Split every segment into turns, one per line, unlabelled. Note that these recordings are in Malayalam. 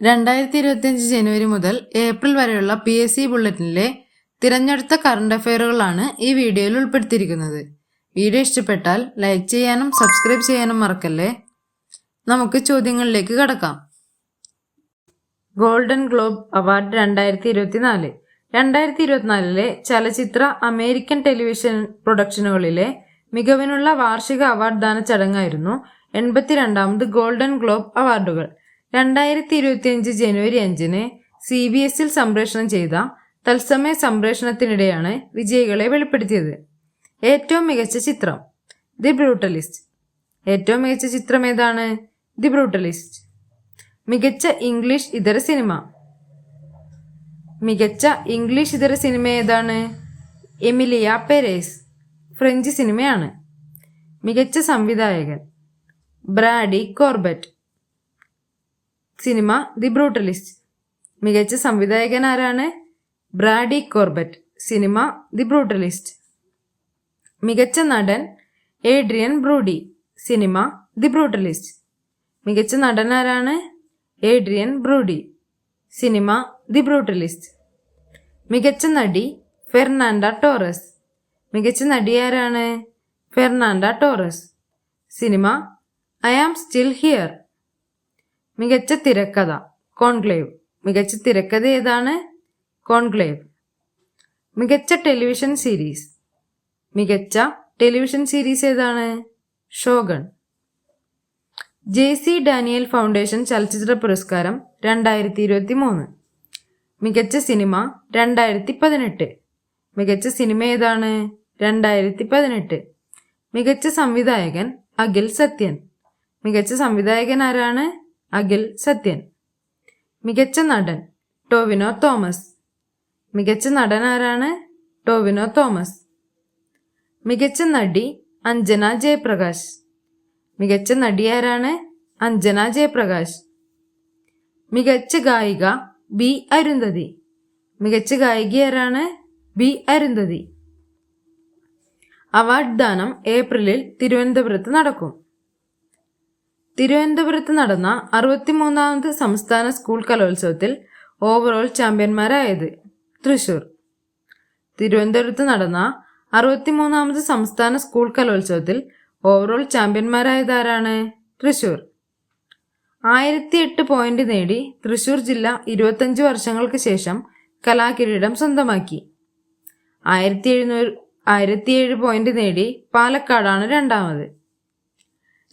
രണ്ടായിരത്തി ഇരുപത്തിയഞ്ച് ജനുവരി മുതൽ ഏപ്രിൽ വരെയുള്ള പി എസ് സി ബുള്ളറ്റിനിലെ തിരഞ്ഞെടുത്ത കറണ്ട് അഫയറുകളാണ് ഈ വീഡിയോയിൽ ഉൾപ്പെടുത്തിയിരിക്കുന്നത്. വീഡിയോ ഇഷ്ടപ്പെട്ടാൽ ലൈക്ക് ചെയ്യാനും സബ്സ്ക്രൈബ് ചെയ്യാനും മറക്കല്ലേ? നമുക്ക് ചോദ്യങ്ങളിലേക്ക് കടക്കാം. ഗോൾഡൻ ഗ്ലോബ് അവാർഡ് രണ്ടായിരത്തി ഇരുപത്തിനാല് രണ്ടായിരത്തി ഇരുപത്തിനാലിലെ ചലച്ചിത്ര അമേരിക്കൻ ടെലിവിഷൻ പ്രൊഡക്ഷനുകളിലെ മികവിനുള്ള വാർഷിക അവാർഡ് ദാന ചടങ്ങായിരുന്നു എൺപത്തിരണ്ടാമത് ഗോൾഡൻ ഗ്ലോബ് അവാർഡുകൾ രണ്ടായിരത്തി ഇരുപത്തിയഞ്ച് ജനുവരി അഞ്ചിന് സി ബി എസിൽ സംപ്രേഷണം ചെയ്ത തത്സമയ സംപ്രേഷണത്തിനിടെയാണ് വിജയികളെ വെളിപ്പെടുത്തിയത്. ഏറ്റവും മികച്ച ചിത്രം ദി ബ്രൂട്ടലിസ്റ്റ്. ഏറ്റവും മികച്ച ചിത്രം ഏതാണ്? The Brutalist. മികച്ച ഇംഗ്ലീഷ് ഇതര സിനിമ. മികച്ച ഇംഗ്ലീഷ് ഇതര സിനിമ ഏതാണ്? എമിലിയ പെരേസ് ഫ്രഞ്ച് സിനിമയാണ്. മികച്ച സംവിധായകൻ ബ്രാഡി കോർബറ്റ്. സിനിമ ദി ബ്രൂട്ടലിസ്റ്റ്. മികച്ച സംവിധായകൻ ആരാണ് ബ്രാഡി കോർബറ്റ്. സിനിമ ദി ബ്രൂട്ടലിസ്റ്റ്. മികച്ച നടൻ ഏഡ്രിയൻ ബ്രൂഡി. സിനിമ ദി ബ്രൂട്ടലിസ്റ്റ്. മികച്ച നടൻ ആരാണ് ഏഡ്രിയൻ ബ്രൂഡി. സിനിമ ദി ബ്രൂട്ടലിസ്റ്റ്. മികച്ച നടി ഫെർണാണ്ട ടോറസ്. മികച്ച നടി ആരാണ് ഫെർണാണ്ട ടോറസ്. സിനിമ ഐ ആം സ്റ്റിൽ ഹിയർ. മികച്ച തിരക്കഥ. കോൺക്ലേവ്. മികച്ച തിരക്കഥ ഏതാണ്? കോൺക്ലേവ്. മികച്ച ടെലിവിഷൻ സീരീസ്. മികച്ച ടെലിവിഷൻ സീരീസ് ഏതാണ്? Shogun. J C Daniel foundation ചലച്ചിത്ര പുരസ്കാരം രണ്ടായിരത്തി ഇരുപത്തി മൂന്ന് മികച്ച സിനിമ രണ്ടായിരത്തി പതിനെട്ട് മികച്ച സിനിമ ഏതാണ്? രണ്ടായിരത്തി പതിനെട്ട് മികച്ച സംവിധായകൻ അഖിൽ സത്യൻ. മികച്ച സംവിധായകൻ ആരാണ്? അഖിൽ സത്യൻ. മികച്ച നടൻ ടോവിനോ തോമസ്. മികച്ച നടൻ ആരാണ് ടോവിനോ തോമസ്. മികച്ച നടി അഞ്ജന ജയപ്രകാശ്. മികച്ച നടി ആരാണ് അഞ്ജന ജയപ്രകാശ്. മികച്ച ഗായിക ബി അരുന്ധതി. മികച്ച ഗായിക ആരാണ് ബി അരുന്ധതി. അവാർഡ് ദാനം ഏപ്രിലിൽ തിരുവനന്തപുരത്ത് നടക്കും. തിരുവനന്തപുരത്ത് നടന്ന അറുപത്തിമൂന്നാമത് സംസ്ഥാന സ്കൂൾ കലോത്സവത്തിൽ ഓവറോൾ ചാമ്പ്യന്മാരായത് തൃശൂർ. തിരുവനന്തപുരത്ത് നടന്ന അറുപത്തിമൂന്നാമത് സംസ്ഥാന സ്കൂൾ കലോത്സവത്തിൽ ഓവറോൾ ചാമ്പ്യന്മാരായത് ആരാണ് തൃശൂർ. ആയിരത്തി എട്ട് പോയിന്റ് നേടി തൃശൂർ ജില്ല ഇരുപത്തഞ്ച് വർഷങ്ങൾക്ക് ശേഷം കലാകിരീടം സ്വന്തമാക്കി. ആയിരത്തി എഴുന്നൂറ് ആയിരത്തി ഏഴ് പോയിന്റ് നേടി പാലക്കാടാണ് രണ്ടാമത്.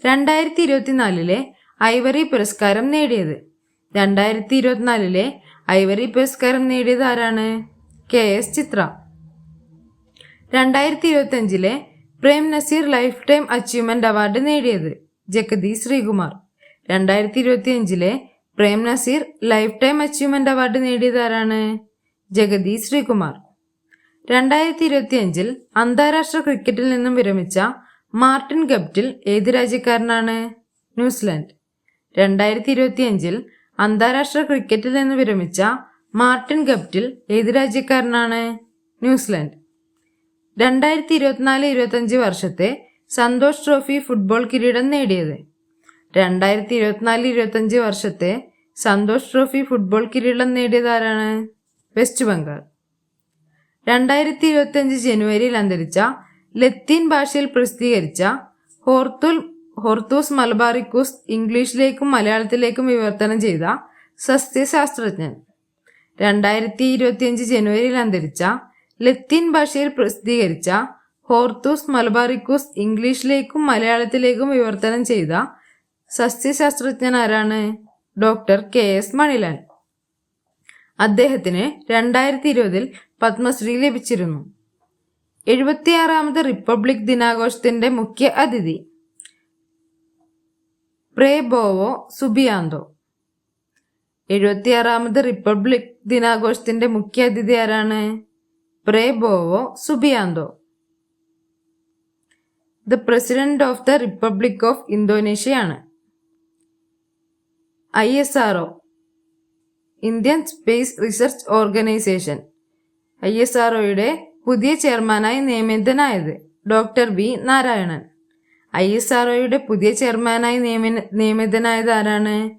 രണ്ടായിരത്തി ഇരുപത്തിനാലിലെ ഐവറി പുരസ്കാരം നേടിയത്. രണ്ടായിരത്തി ഇരുപത്തിനാലിലെ ഐവറി പുരസ്കാരം നേടിയത് ആരാണ്? K S Chithra. രണ്ടായിരത്തി ഇരുപത്തിയഞ്ചിലെ Prem Nazir lifetime achievement award നേടിയത് ജഗതി ശ്രീകുമാർ. രണ്ടായിരത്തി ഇരുപത്തിയഞ്ചിലെ Prem Nazir lifetime achievement award നേടിയത് ആരാണ്? ജഗതി ശ്രീകുമാർ. രണ്ടായിരത്തി ഇരുപത്തിയഞ്ചിൽ അന്താരാഷ്ട്ര ക്രിക്കറ്റിൽ നിന്നും വിരമിച്ച മാർട്ടിൻ ഗപ്റ്റിൽ ഏത് രാജ്യക്കാരനാണ്? ന്യൂസിലാൻഡ്. രണ്ടായിരത്തി ഇരുപത്തി അഞ്ചിൽ അന്താരാഷ്ട്ര ക്രിക്കറ്റിൽ നിന്ന് വിരമിച്ച മാർട്ടിൻ ഗപ്റ്റിൽ ഏത് രാജ്യക്കാരനാണ്? ന്യൂസിലാൻഡ്. രണ്ടായിരത്തി ഇരുപത്തിനാല് ഇരുപത്തഞ്ച് വർഷത്തെ സന്തോഷ് ട്രോഫി ഫുട്ബോൾ കിരീടം നേടിയത്. രണ്ടായിരത്തി ഇരുപത്തിനാല് ഇരുപത്തഞ്ച് വർഷത്തെ സന്തോഷ് ട്രോഫി ഫുട്ബോൾ കിരീടം നേടിയത് ആരാണ്? വെസ്റ്റ് ബംഗാൾ. രണ്ടായിരത്തി ഇരുപത്തിയഞ്ച് ജനുവരിയിൽ അന്തരിച്ച ലത്തീൻ ഭാഷയിൽ പ്രസിദ്ധീകരിച്ച ഹോർത്തുൽ ഹോർത്തൂസ് മലബാറിക്കൂസ് ഇംഗ്ലീഷിലേക്കും മലയാളത്തിലേക്കും വിവർത്തനം ചെയ്ത സസ്യശാസ്ത്രജ്ഞൻ. രണ്ടായിരത്തി ഇരുപത്തിയഞ്ച് ജനുവരിയിൽ അന്തരിച്ച ലത്തീൻ ഭാഷയിൽ പ്രസിദ്ധീകരിച്ച ഹോർത്തൂസ് മലബാറിക്കൂസ് ഇംഗ്ലീഷിലേക്കും മലയാളത്തിലേക്കും വിവർത്തനം ചെയ്ത സസ്യശാസ്ത്രജ്ഞൻ ആരാണ്? Doctor K S Manilal. അദ്ദേഹത്തിന് രണ്ടായിരത്തി ഇരുപതിൽ പത്മശ്രീ ലഭിച്ചിരുന്നു. എഴുപത്തിയാറാമത് റിപ്പബ്ലിക് ദിനാഘോഷത്തിന്റെ മുഖ്യ അതിഥി. പ്രേബോവോ സുബിയാന്തോ. എഴുപത്തിയാറാമത് റിപ്പബ്ലിക് ദിനാഘോഷത്തിന്റെ മുഖ്യ അതിഥി ആരാണ്? Prabowo Subianto. The president of the republic of ഇന്തോനേഷ്യയാണ്. I S R O. Indian space research organisation. I S ആർഒയുടെ പുതിയ ചെയർമാനായി നിയമിതനായത് doctor V Narayanan. I S ആർഒയുടെ പുതിയ ചെയർമാനായി നിയമി നിയമിതനായത് ആരാണ്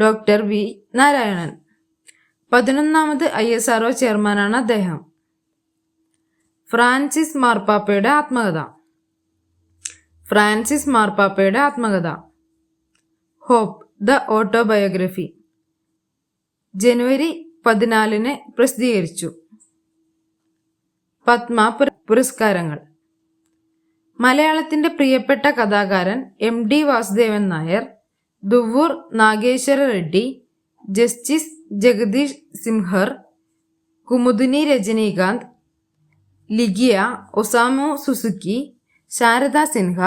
ഡോക്ടർ വി നാരായണൻ. പതിനൊന്നാമത് ഐ എസ് ആർഒ ചെയർമാനാണ് അദ്ദേഹം. ഫ്രാൻസിസ് മാർപ്പാപ്പയുടെ ആത്മകഥ. ഫ്രാൻസിസ് മാർപ്പാപ്പയുടെ ആത്മകഥ. Hope the autobiography. ജനുവരി പതിനാലിന് പ്രസിദ്ധീകരിച്ചു. പത്മ പുരസ്കാരങ്ങൾ. മലയാളത്തിന്റെ പ്രിയപ്പെട്ട കഥാകാരൻ M D Vasudevan Nair Duvvur Nageshwara Reddy justice Jagdish സിംഹർ Kumudini Rajinikanth Lakhia Osamu Suzuki Sharda Sinha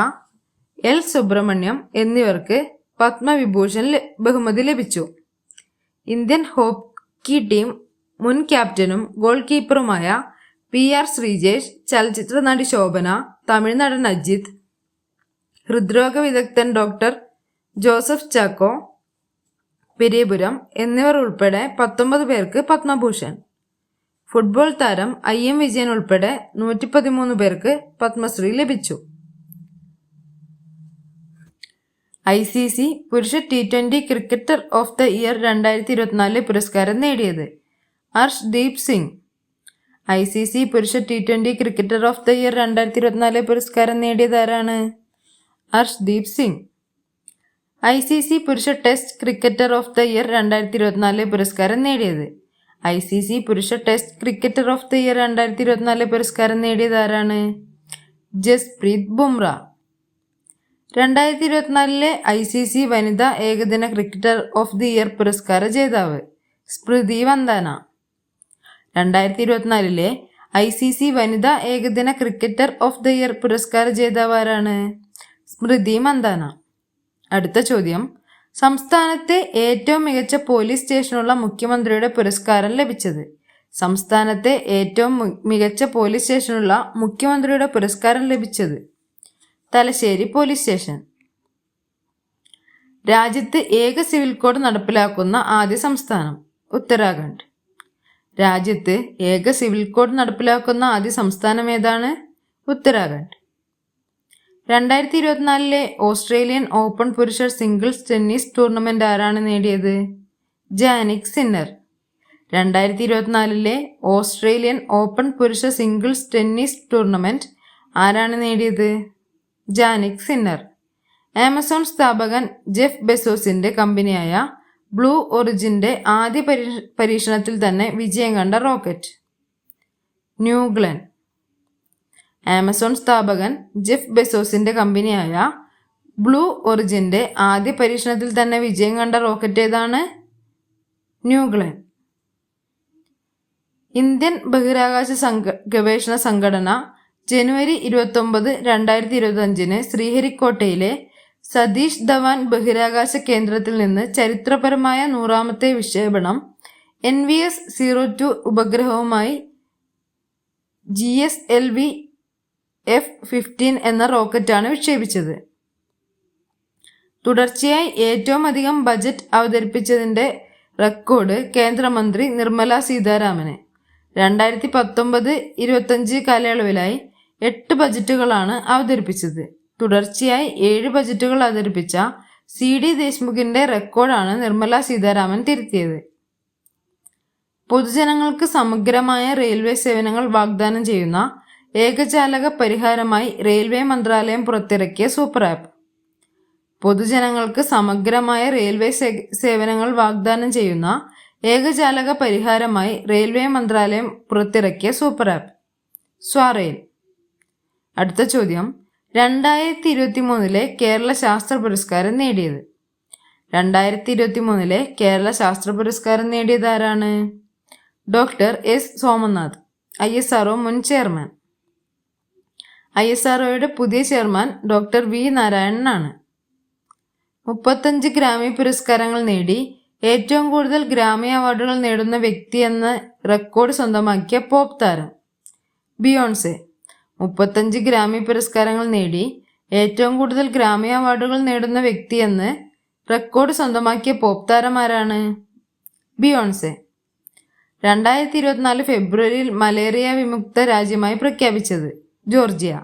L Subramaniam എന്നിവർക്ക് പത്മവിഭൂഷൺ ബഹുമതി ലഭിച്ചു. ഇന്ത്യൻ ഹോക്കി ടീം മുൻ ക്യാപ്റ്റനും ഗോൾ കീപ്പറുമായ പി ആർ ശ്രീജേഷ് ചലച്ചിത്ര നടി ശോഭന തമിഴ് നടൻ അജിത് ഹൃദ്രോഗ വിദഗ്ധൻ ഡോക്ടർ ജോസഫ് ചാക്കോ പെരിയപുരം എന്നിവർ ഉൾപ്പെടെ പത്തൊമ്പത് പേർക്ക് പത്മഭൂഷൺ. ഫുട്ബോൾ താരം ഐ എം വിജയൻ ഉൾപ്പെടെ നൂറ്റി പതിമൂന്ന് പേർക്ക് പത്മശ്രീ ലഭിച്ചു. ഐ സി സി പുരുഷ T twenty cricketer of the year രണ്ടായിരത്തി ഇരുപത്തിനാല് പുരസ്കാരം നേടിയത് Harshdeep Singh. I C C പുരുഷ T twenty cricketer of the year രണ്ടായിരത്തി ഇരുപത്തിനാല് പുരസ്കാരം നേടിയതാരാണ്? ആരാണ് Harsh Singh. I C C പുരുഷ test cricketer of the year രണ്ടായിരത്തി ഇരുപത്തിനാല് പുരസ്കാരം നേടിയത്. ഐ സി സി പുരുഷ test cricketer of the year രണ്ടായിരത്തി ഇരുപത്തിനാല് പുരസ്കാരം നേടിയതാരാണ്? ജസ്പ്രീത് ബുംറ. രണ്ടായിരത്തി ഇരുപത്തിനാലിലെ ഐ സി സി വനിതാ ഏകദിന ക്രിക്കറ്റർ ഓഫ് ദി ഇയർ പുരസ്കാര ജേതാവ് സ്മൃതി വന്ദന. രണ്ടായിരത്തി ഇരുപത്തിനാലിലെ ഐ സി സി വനിതാ ഏകദിന ക്രിക്കറ്റർ ഓഫ് ദ ഇയർ പുരസ്കാര ജേതാവാരാണ് സ്മൃതി മന്ദാന. അടുത്ത ചോദ്യം. സംസ്ഥാനത്തെ ഏറ്റവും മികച്ച പോലീസ് സ്റ്റേഷനുള്ള മുഖ്യമന്ത്രിയുടെ പുരസ്കാരം ലഭിച്ചത്. സംസ്ഥാനത്തെ ഏറ്റവും മികച്ച പോലീസ് സ്റ്റേഷനുള്ള മുഖ്യമന്ത്രിയുടെ പുരസ്കാരം ലഭിച്ചത് തലശ്ശേരി പോലീസ് സ്റ്റേഷൻ. രാജ്യത്ത് ഏക സിവിൽ കോഡ് നടപ്പിലാക്കുന്ന ആദ്യ സംസ്ഥാനം ഉത്തരാഖണ്ഡ്. രാജ്യത്ത് ഏക സിവിൽ കോഡ് നടപ്പിലാക്കുന്ന ആദ്യ സംസ്ഥാനം ഏതാണ്? ഉത്തരാഖണ്ഡ്. രണ്ടായിരത്തി ഇരുപത്തിനാലിലെ ഓസ്ട്രേലിയൻ ഓപ്പൺ പുരുഷ സിംഗിൾസ് ടെന്നീസ് ടൂർണമെന്റ് ആരാണ് നേടിയത്? Jannik Sinner. രണ്ടായിരത്തി ഇരുപത്തിനാലിലെ ഓസ്ട്രേലിയൻ ഓപ്പൺ പുരുഷ സിംഗിൾസ് ടെന്നീസ് ടൂർണമെന്റ് ആരാണ് നേടിയത്? Jannik Sinner. ആമസോൺ സ്ഥാപകൻ ജെഫ് ബെസോസിന്റെ കമ്പനിയായ ബ്ലൂ ഒറിജിന്റെ ആദ്യ പരീ- പരീക്ഷണത്തിൽ തന്നെ വിജയം കണ്ട റോക്കറ്റ്. New Glenn. ആമസോൺ സ്ഥാപകൻ ജെഫ് ബെസോസിന്റെ കമ്പനിയായ ബ്ലൂ ഒറിജിന്റെ ആദ്യ പരീക്ഷണത്തിൽ തന്നെ വിജയം കണ്ട റോക്കറ്റ് ഏതാണ്? ന്യൂഗ്ലൻ. ഇന്ത്യൻ ബഹിരാകാശ സംഘ ഗവേഷണ സംഘടന ജനുവരി ഇരുപത്തൊമ്പത് രണ്ടായിരത്തി ഇരുപത്തഞ്ചിന് ശ്രീഹരിക്കോട്ടയിലെ സതീഷ് ധവാൻ ബഹിരാകാശ കേന്ദ്രത്തിൽ നിന്ന് ചരിത്രപരമായ നൂറാമത്തെ വിക്ഷേപണം. N V S zero two ഉപഗ്രഹവുമായി G S L V F fifteen എന്ന റോക്കറ്റാണ് വിക്ഷേപിച്ചത്. തുടർച്ചയായി ഏറ്റവും അധികം ബജറ്റ് അവതരിപ്പിച്ചതിന്റെ റെക്കോർഡ് കേന്ദ്രമന്ത്രി നിർമ്മല സീതാരാമന്. രണ്ടായിരത്തി പത്തൊമ്പത് ഇരുപത്തഞ്ച് കാലയളവിലായി എട്ട് ബജറ്റുകളാണ് അവതരിപ്പിച്ചത്. തുടർച്ചയായി ഏഴ് ബജറ്റുകൾ അവതരിപ്പിച്ച സി ഡി ദേശ്മുഖിന്റെ റെക്കോർഡാണ് നിർമ്മല സീതാരാമൻ തിരുത്തിയത്. പൊതുജനങ്ങൾക്ക് സമഗ്രമായ റെയിൽവേ സേവനങ്ങൾ വാഗ്ദാനം ചെയ്യുന്ന ഏകജാലക പരിഹാരമായി റെയിൽവേ മന്ത്രാലയം പുറത്തിറക്കിയ സൂപ്പർ ആപ്പ് പൊതുജനങ്ങൾക്ക് സമഗ്രമായ റെയിൽവേ സേവനങ്ങൾ വാഗ്ദാനം ചെയ്യുന്ന ഏകജാലക പരിഹാരമായി റെയിൽവേ മന്ത്രാലയം പുറത്തിറക്കിയ സൂപ്പർ ആപ്പ് സ്വാറെയിൽ അടുത്ത ചോദ്യം. രണ്ടായിരത്തി ഇരുപത്തി മൂന്നിലെ കേരള ശാസ്ത്ര പുരസ്കാരം നേടിയത്. രണ്ടായിരത്തി ഇരുപത്തി മൂന്നിലെ കേരള ശാസ്ത്ര പുരസ്കാരം നേടിയത് ആരാണ്? Doctor S Somanath I S R O മുൻ ചെയർമാൻ. ഐ എസ് ആർഒയുടെ പുതിയ ചെയർമാൻ ഡോക്ടർ വി നാരായണനാണ്. മുപ്പത്തഞ്ച് ഗ്രാമി പുരസ്കാരങ്ങൾ നേടി ഏറ്റവും കൂടുതൽ ഗ്രാമി അവാർഡുകൾ നേടുന്ന വ്യക്തി എന്ന റെക്കോർഡ് സ്വന്തമാക്കിയ പോപ്പ് താരം ബിയോൺസെ. മുപ്പത്തഞ്ച് ഗ്രാമി പുരസ്കാരങ്ങൾ നേടി ഏറ്റവും കൂടുതൽ ഗ്രാമി അവാർഡുകൾ നേടുന്ന വ്യക്തി എന്ന് റെക്കോർഡ് സ്വന്തമാക്കിയ പോപ്പ് താരമാരാണ് ബിയോൺസെ. രണ്ടായിരത്തി ഇരുപത്തിനാല് ഫെബ്രുവരിയിൽ മലേറിയ വിമുക്ത രാജ്യമായി പ്രഖ്യാപിച്ചത് ജോർജിയ.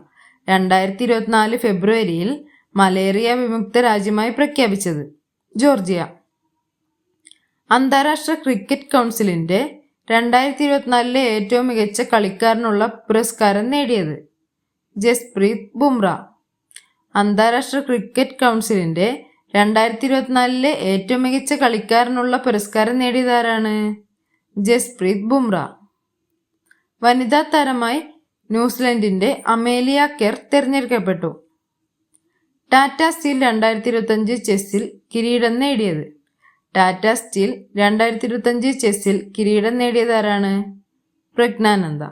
രണ്ടായിരത്തി ഇരുപത്തിനാല് ഫെബ്രുവരിയിൽ മലേറിയ വിമുക്ത രാജ്യമായി പ്രഖ്യാപിച്ചത് ജോർജിയ. അന്താരാഷ്ട്ര ക്രിക്കറ്റ് കൗൺസിലിന്റെ രണ്ടായിരത്തി ഇരുപത്തിനാലിലെ ഏറ്റവും മികച്ച കളിക്കാരനുള്ള പുരസ്കാരം നേടിയത് ജസ്പ്രീത് ബുംറ. അന്താരാഷ്ട്ര ക്രിക്കറ്റ് കൗൺസിലിന്റെ രണ്ടായിരത്തി ഇരുപത്തിനാലിലെ ഏറ്റവും മികച്ച കളിക്കാരനുള്ള പുരസ്കാരം നേടിയതാരാണ്? ജസ്പ്രീത് ബുംറ. വനിതാ താരമായി ന്യൂസിലൻഡിന്റെ അമേലിയ കെർ തിരഞ്ഞെടുക്കപ്പെട്ടു. ടാറ്റ സ്റ്റീൽ രണ്ടായിരത്തി ഇരുപത്തഞ്ച് ചെസ്സിൽ കിരീടം നേടിയത്. ടാറ്റ സ്റ്റീൽ രണ്ടായിരത്തി ഇരുപത്തഞ്ച് ചെസ്സിൽ കിരീടം നേടിയതാരാണ്? പ്രജ്ഞാനന്ദ.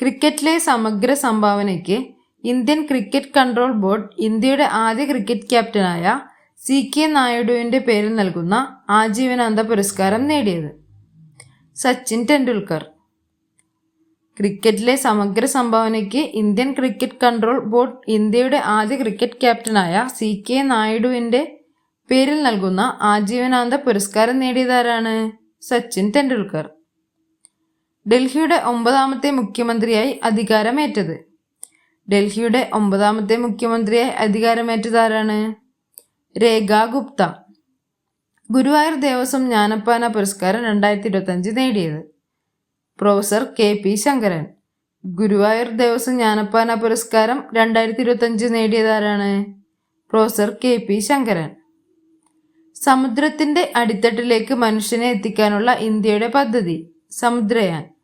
ക്രിക്കറ്റിലെ സമഗ്ര സംഭാവനയ്ക്ക് ഇന്ത്യൻ ക്രിക്കറ്റ് കൺട്രോൾ ബോർഡ് ഇന്ത്യയുടെ ആദ്യ ക്രിക്കറ്റ് ക്യാപ്റ്റനായ സി കെ നായിഡുവിന്റെ പേരിൽ നൽകുന്ന ആജീവനാന്ത പുരസ്കാരം നേടിയത്. സച്ചിൻ ടെണ്ടുൽക്കർ. ക്രിക്കറ്റിലെ സമഗ്ര സംഭാവനയ്ക്ക് ഇന്ത്യൻ ക്രിക്കറ്റ് കൺട്രോൾ ബോർഡ് ഇന്ത്യയുടെ ആദ്യ ക്രിക്കറ്റ് ക്യാപ്റ്റനായ സി കെ നായിഡുവിന്റെ പേരിൽ നൽകുന്ന ആജീവനാന്ത പുരസ്കാരം നേടിയതാരാണ്? സച്ചിൻ ടെണ്ടുൽക്കർ. ഡൽഹിയുടെ ഒമ്പതാമത്തെ മുഖ്യമന്ത്രിയായി അധികാരമേറ്റത്. ഡൽഹിയുടെ ഒമ്പതാമത്തെ മുഖ്യമന്ത്രിയായി അധികാരമേറ്റതാരാണ്? രേഖ ഗുപ്ത. ഗുരുവായൂർ ദേവസ്വം ജ്ഞാനപ്പാന പുരസ്കാരം രണ്ടായിരത്തി ഇരുപത്തഞ്ച് നേടിയത്. Professor K P Sankaran. Guruvayur Devaswom Jnanappana പുരസ്കാരം രണ്ടായിരത്തി ഇരുപത്തഞ്ച് നേടിയതാരാണ്? Professor K P Sankaran. സമുദ്രത്തിന്റെ അടിത്തട്ടിലേക്ക് മനുഷ്യനെ എത്തിക്കാനുള്ള ഇന്ത്യയുടെ പദ്ധതി സമുദ്രയാൻ.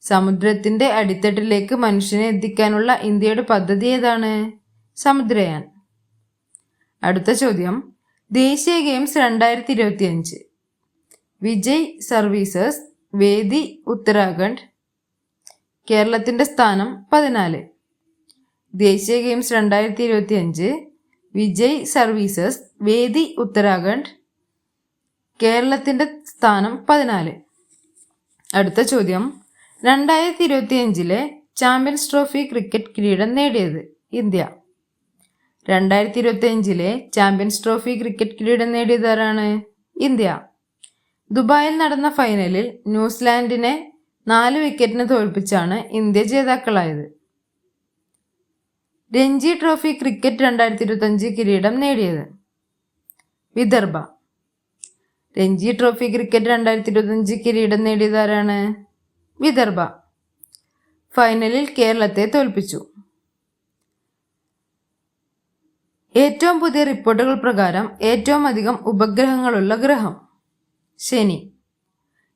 സമുദ്രത്തിന്റെ അടിത്തട്ടിലേക്ക് മനുഷ്യനെ എത്തിക്കാനുള്ള ഇന്ത്യയുടെ പദ്ധതി ഏതാണ്? സമുദ്രയാൻ. അടുത്ത ചോദ്യം. ദേശീയ ഗെയിംസ് രണ്ടായിരത്തി ഇരുപത്തി അഞ്ച് വിജയ് സർവീസസ് വേദി ഉത്തരാഖണ്ഡ്. കേരളത്തിന്റെ സ്ഥാനം പതിനാല്. ദേശീയ ഗെയിംസ് രണ്ടായിരത്തി ഇരുപത്തി അഞ്ച് വിജയ് സർവീസസ് വേദി ഉത്തരാഖണ്ഡ് കേരളത്തിന്റെ സ്ഥാനം പതിനാല്. അടുത്ത ചോദ്യം. രണ്ടായിരത്തി ഇരുപത്തി അഞ്ചിലെ ചാമ്പ്യൻസ് ട്രോഫി ക്രിക്കറ്റ് കിരീടം നേടിയത് ഇന്ത്യ. രണ്ടായിരത്തി ഇരുപത്തി അഞ്ചിലെ ചാമ്പ്യൻസ് ട്രോഫി ക്രിക്കറ്റ് കിരീടം നേടിയത് ആരാണ്? ഇന്ത്യ. ദുബായിൽ നടന്ന ഫൈനലിൽ ന്യൂസിലാൻഡിനെ നാല് വിക്കറ്റിന് തോൽപ്പിച്ചാണ് ഇന്ത്യ ജേതാക്കളായത്. രഞ്ജി ട്രോഫി ക്രിക്കറ്റ് രണ്ടായിരത്തി ഇരുപത്തഞ്ച് കിരീടം നേടിയത്. വിദർഭ. രഞ്ജി ട്രോഫി ക്രിക്കറ്റ് രണ്ടായിരത്തി ഇരുപത്തഞ്ച് കിരീടം നേടിയത് ആരാണ് വിദർഭ. ഫൈനലിൽ കേരളത്തെ തോൽപ്പിച്ചു. ഏറ്റവും പുതിയ റിപ്പോർട്ടുകൾ പ്രകാരം ഏറ്റവും അധികം ഉപഗ്രഹങ്ങളുള്ള ഗ്രഹം ശനി.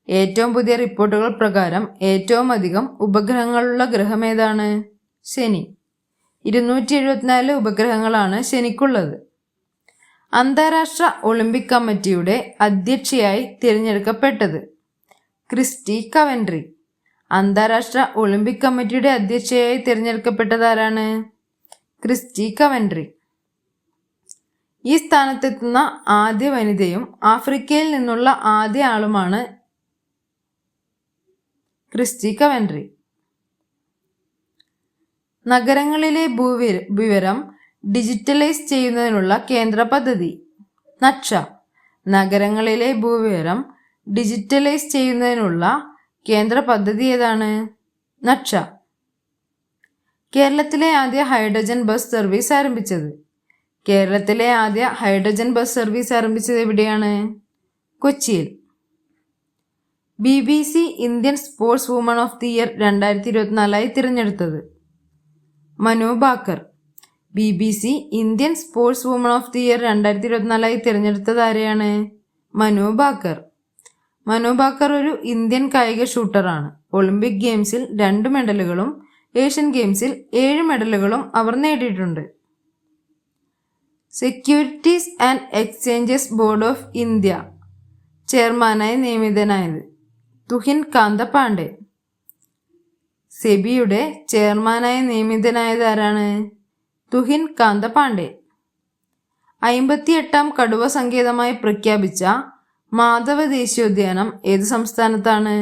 ഏറ്റവും പുതിയ റിപ്പോർട്ടുകൾ പ്രകാരം ഏറ്റവും അധികം ഉപഗ്രഹങ്ങളുള്ള ഗ്രഹം ഏതാണ്? ശനി. ഇരുന്നൂറ്റി എഴുപത്തിനാല് ഉപഗ്രഹങ്ങളാണ് ശനിക്കുള്ളത്. അന്താരാഷ്ട്ര ഒളിമ്പിക് കമ്മിറ്റിയുടെ അധ്യക്ഷയായി തിരഞ്ഞെടുക്കപ്പെട്ടത് ക്രിസ്റ്റി കവൻട്രി. അന്താരാഷ്ട്ര ഒളിമ്പിക് കമ്മിറ്റിയുടെ അധ്യക്ഷയായി തിരഞ്ഞെടുക്കപ്പെട്ടത് ആരാണ് ക്രിസ്റ്റി കവൻട്രി. ഈ സ്ഥാനത്തെത്തുന്ന ആദ്യ വനിതയും ആഫ്രിക്കയിൽ നിന്നുള്ള ആദ്യ ആളുമാണ് ക്രിസ്റ്റി കവൻട്രി. നഗരങ്ങളിലെ ഭൂവി വിവരം ഡിജിറ്റലൈസ് ചെയ്യുന്നതിനുള്ള കേന്ദ്ര പദ്ധതി. നക്ഷ. നഗരങ്ങളിലെ ഭൂവിവരം ഡിജിറ്റലൈസ് ചെയ്യുന്നതിനുള്ള കേന്ദ്ര പദ്ധതി ഏതാണ്? നക്ഷ. കേരളത്തിലെ ആദ്യ ഹൈഡ്രജൻ ബസ് സർവീസ് ആരംഭിച്ചത്. കേരളത്തിലെ ആദ്യ ഹൈഡ്രജൻ ബസ് സർവീസ് ആരംഭിച്ചത് എവിടെയാണ്? കൊച്ചിയിൽ. B B C Indian sports woman of the year രണ്ടായിരത്തി ഇരുപത്തിനാലായി തിരഞ്ഞെടുത്തത്. Manu Bhaker. B B C Indian sports woman of the year രണ്ടായിരത്തി ഇരുപത്തിനാലായി തിരഞ്ഞെടുത്തത് ആരെയാണ്? മനു ബാക്കർ. മനു ബാക്കർ ഒരു ഇന്ത്യൻ കായിക ഷൂട്ടറാണ്. ഒളിമ്പിക് ഗെയിംസിൽ രണ്ട് മെഡലുകളും ഏഷ്യൻ ഗെയിംസിൽ ഏഴ് മെഡലുകളും അവർ നേടിയിട്ടുണ്ട്. Securities and exchanges board of India ചെയർമാനായി നിയമിതനായത്. തുഹിൻ കാന്ത പാണ്ഡെ സെബിയുടെ ചെയർമാനായി നിയമിതനായത് ആരാണ് തുഹിൻ കാന്ത പാണ്ഡെ അയിമ്പത്തിയെട്ടാം കടുവ സങ്കേതമായി പ്രഖ്യാപിച്ച മാധവ ദേശീയോദ്യാനം ഏത് സംസ്ഥാനത്താണ്?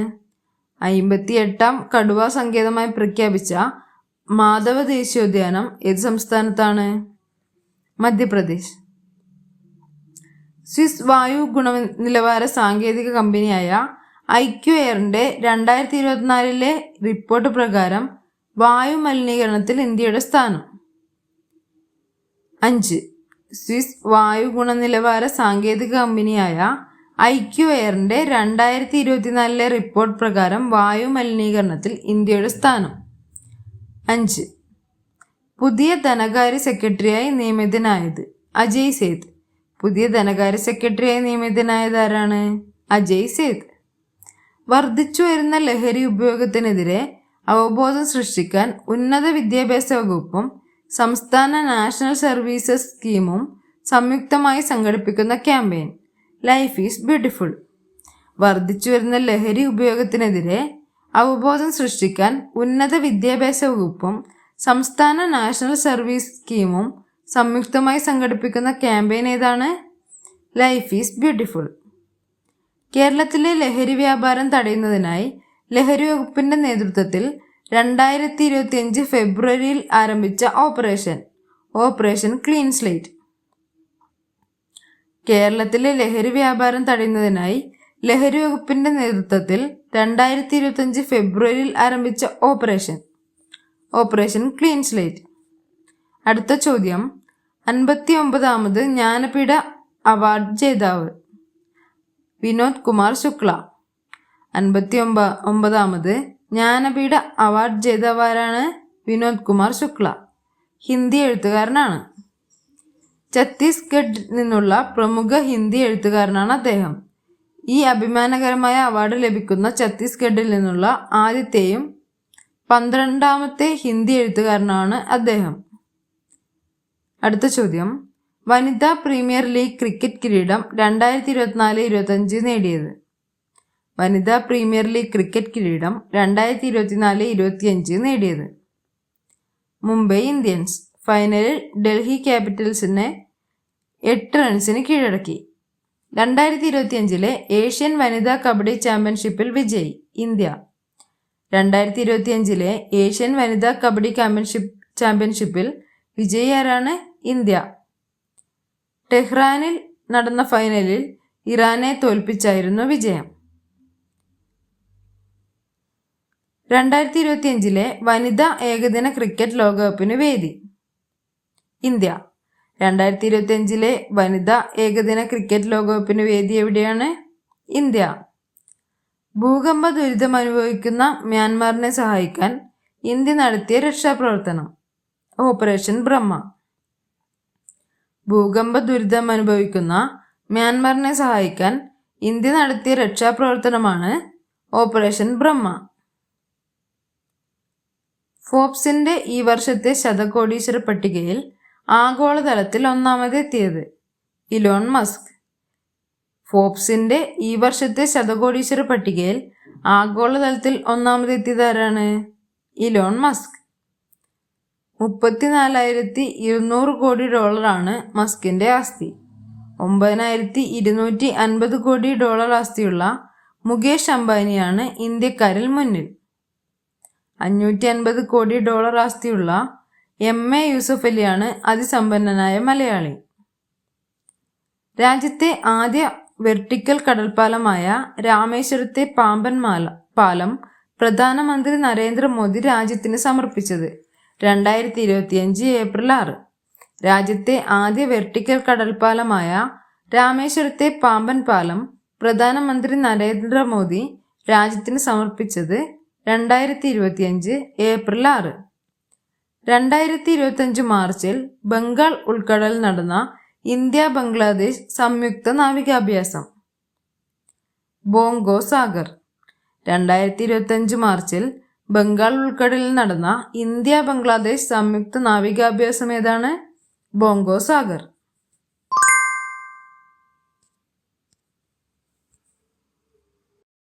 അയിമ്പത്തിയെട്ടാം കടുവ സങ്കേതമായി പ്രഖ്യാപിച്ച മാധവ ദേശീയോദ്യാനം ഏത് സംസ്ഥാനത്താണ്? മധ്യപ്രദേശ്. സ്വിസ് വായു ഗുണനിലവാര സാങ്കേതിക കമ്പനിയായ ഐക്യു എയറിന്റെ രണ്ടായിരത്തി ഇരുപത്തിനാലിലെ റിപ്പോർട്ട് പ്രകാരം വായു മലിനീകരണത്തിൽ ഇന്ത്യയുടെ സ്ഥാനം. അഞ്ച്. സ്വിസ് വായു ഗുണനിലവാര സാങ്കേതിക കമ്പനിയായ ഐ ക്യു എയറിന്റെ രണ്ടായിരത്തി ഇരുപത്തിനാലിലെ റിപ്പോർട്ട് പ്രകാരം വായു മലിനീകരണത്തിൽ ഇന്ത്യയുടെ സ്ഥാനം. അഞ്ച്. പുതിയ ധനകാര്യ സെക്രട്ടറിയായി നിയമിതനായത് അജയ് സേത്. പുതിയ ധനകാര്യ സെക്രട്ടറിയായി നിയമിതനായത് ആരാണ്? അജയ് സേത്. വർദ്ധിച്ചു വരുന്ന ലഹരി ഉപയോഗത്തിനെതിരെ അവബോധം സൃഷ്ടിക്കാൻ ഉന്നത വിദ്യാഭ്യാസ വകുപ്പും സംസ്ഥാന നാഷണൽ സർവീസസ് സ്കീമും സംയുക്തമായി സംഘടിപ്പിക്കുന്ന ക്യാമ്പയിൻ. ലൈഫ് ഈസ് ബ്യൂട്ടിഫുൾ വർദ്ധിച്ചു വരുന്ന ലഹരി ഉപയോഗത്തിനെതിരെ അവബോധം സൃഷ്ടിക്കാൻ ഉന്നത വിദ്യാഭ്യാസ വകുപ്പും സംസ്ഥാന നാഷണൽ സർവീസ് സ്കീമും സംയുക്തമായി സംഘടിപ്പിക്കുന്ന ക്യാമ്പയിൻ ഏതാണ്? ലൈഫ് ഈസ് ബ്യൂട്ടിഫുൾ കേരളത്തിലെ ലഹരി വ്യാപാരം തടയുന്നതിനായി ലഹരി വകുപ്പിന്റെ നേതൃത്വത്തിൽ രണ്ടായിരത്തി ഇരുപത്തിയഞ്ച് ഫെബ്രുവരിയിൽ ആരംഭിച്ച ഓപ്പറേഷൻ ഓപ്പറേഷൻ ക്ലീൻ സ്ലേറ്റ്. കേരളത്തിലെ ലഹരി വ്യാപാരം തടയുന്നതിനായി ലഹരി വകുപ്പിന്റെ നേതൃത്വത്തിൽ രണ്ടായിരത്തി ഇരുപത്തിയഞ്ച് ഫെബ്രുവരിയിൽ ആരംഭിച്ച ഓപ്പറേഷൻ ഓപ്പറേഷൻ ക്ലീൻ സ്ലേറ്റ്. അടുത്ത ചോദ്യം അൻപത്തി ഒമ്പതാമത് ജ്ഞാനപീഠ അവാർഡ് ജേതാവ്. വിനോദ് കുമാർ ശുക്ല. അൻപത്തി ഒമ്പ ഒമ്പതാമത് ജ്ഞാനപീഠ അവാർഡ് ജേതാവാരാണ് വിനോദ് കുമാർ ശുക്ല. ഹിന്ദി എഴുത്തുകാരനാണ്. ഛത്തീസ്ഗഡ് നിന്നുള്ള പ്രമുഖ ഹിന്ദി എഴുത്തുകാരനാണ് അദ്ദേഹം. ഈ അഭിമാനകരമായ അവാർഡ് ലഭിക്കുന്ന ഛത്തീസ്ഗഡിൽ നിന്നുള്ള ആദ്യത്തെയും പന്ത്രണ്ടാമത്തെ ഹിന്ദി എഴുത്തുകാരനാണ് അദ്ദേഹം. അടുത്ത ചോദ്യം. വനിതാ പ്രീമിയർ ലീഗ് ക്രിക്കറ്റ് കിരീടം രണ്ടായിരത്തി ഇരുപത്തിനാല് ഇരുപത്തഞ്ച് നേടിയത്. വനിതാ പ്രീമിയർ ലീഗ് ക്രിക്കറ്റ് കിരീടം രണ്ടായിരത്തി ഇരുപത്തിനാല് ഇരുപത്തിയഞ്ച് നേടിയത്. മുംബൈ ഇന്ത്യൻസ് ഫൈനലിൽ ഡൽഹി ക്യാപിറ്റൽസിനെ എട്ട് റൺസിന് കീഴടക്കി. രണ്ടായിരത്തി ഇരുപത്തിയഞ്ചിലെ ഏഷ്യൻ വനിതാ കബഡി ചാമ്പ്യൻഷിപ്പിൽ വിജയി ഇന്ത്യ. രണ്ടായിരത്തി ഇരുപത്തിയഞ്ചിലെ ഏഷ്യൻ വനിതാ കബഡി ചാമ്പ്യൻഷിപ്പ് ചാമ്പ്യൻഷിപ്പിൽ വിജയി ആരാണ്? ഇന്ത്യ. ടെഹ്റാനിൽ നടന്ന ഫൈനലിൽ ഇറാനെ തോൽപ്പിച്ചായിരുന്നു വിജയം. രണ്ടായിരത്തി ഇരുപത്തിയഞ്ചിലെ വനിതാ ഏകദിന ക്രിക്കറ്റ് ലോകകപ്പിന് വേദി. ഇന്ത്യ. രണ്ടായിരത്തി ഇരുപത്തിയഞ്ചിലെ വനിതാ ഏകദിന ക്രിക്കറ്റ് ലോകകപ്പിന് വേദി എവിടെയാണ്? ഇന്ത്യ. ഭൂകമ്പ ദുരിതം അനുഭവിക്കുന്ന മ്യാൻമാറിനെ സഹായിക്കാൻ ഇന്ത്യ നടത്തിയ രക്ഷാപ്രവർത്തനം. ഓപ്പറേഷൻ ബ്രഹ്മ. ഭൂകമ്പ ദുരിതം അനുഭവിക്കുന്ന മ്യാൻമാറിനെ സഹായിക്കാൻ ഇന്ത്യ നടത്തിയ രക്ഷാപ്രവർത്തനമാണ് ഓപ്പറേഷൻ ബ്രഹ്മ. ഫോബ്സിന്റെ ഈ വർഷത്തെ ശതകോടീശ്വര പട്ടികയിൽ ആഗോളതലത്തിൽ ഒന്നാമതെത്തിയത് ഇലോൺ മസ്ക്. ഫോബ്സിന്റെ ഈ വർഷത്തെ ശതകോടീശ്വര പട്ടികയിൽ ആഗോളതലത്തിൽ ഒന്നാമതെത്തിയത് ആരാണ്? Elon Musk. മുപ്പത്തിനാലായിരത്തി ഇരുന്നൂറ് കോടി ഡോളറാണ് മസ്കിന്റെ ആസ്തി. ഒമ്പതിനായിരത്തി ഇരുന്നൂറ്റി അൻപത് കോടി ഡോളർ ആസ്തിയുള്ള മുകേഷ് അംബാനിയാണ് ഇന്ത്യക്കാരിൽ മുന്നിൽ. അഞ്ഞൂറ്റി അൻപത് കോടി ഡോളർ ആസ്തിയുള്ള എം എ യൂസഫ് അലിയാണ് അതിസമ്പന്നനായ മലയാളി. രാജ്യത്തെ ആദ്യ വെർട്ടിക്കൽ കടൽപ്പാലമായ രാമേശ്വരത്തെ പാമ്പൻ പാലം പ്രധാനമന്ത്രി നരേന്ദ്രമോദി രാജ്യത്തിന് സമർപ്പിച്ചത്. രണ്ടായിരത്തി ഇരുപത്തിയഞ്ച് ഏപ്രിൽ ആറ്. രാജ്യത്തെ ആദ്യ വെർട്ടിക്കൽ കടൽപ്പാലമായ രാമേശ്വരത്തെ പാമ്പൻ പാലം പ്രധാനമന്ത്രി നരേന്ദ്രമോദി രാജ്യത്തിന് സമർപ്പിച്ചത് രണ്ടായിരത്തി ഇരുപത്തിയഞ്ച് ഏപ്രിൽ ആറ്. രണ്ടായിരത്തി ഇരുപത്തിയഞ്ച് മാർച്ചിൽ ബംഗാൾ ഉൾക്കടലിൽ നടന്ന ഇന്ത്യ ബംഗ്ലാദേശ് സംയുക്ത നാവികാഭ്യാസം. ബോങ്കോ സാഗർ. രണ്ടായിരത്തി ഇരുപത്തിയഞ്ച് മാർച്ചിൽ ബംഗാൾ ഉൾക്കടലിൽ നടന്ന ഇന്ത്യ ബംഗ്ലാദേശ് സംയുക്ത നാവികാഭ്യാസം ഏതാണ്? ബോങ്കോ സാഗർ.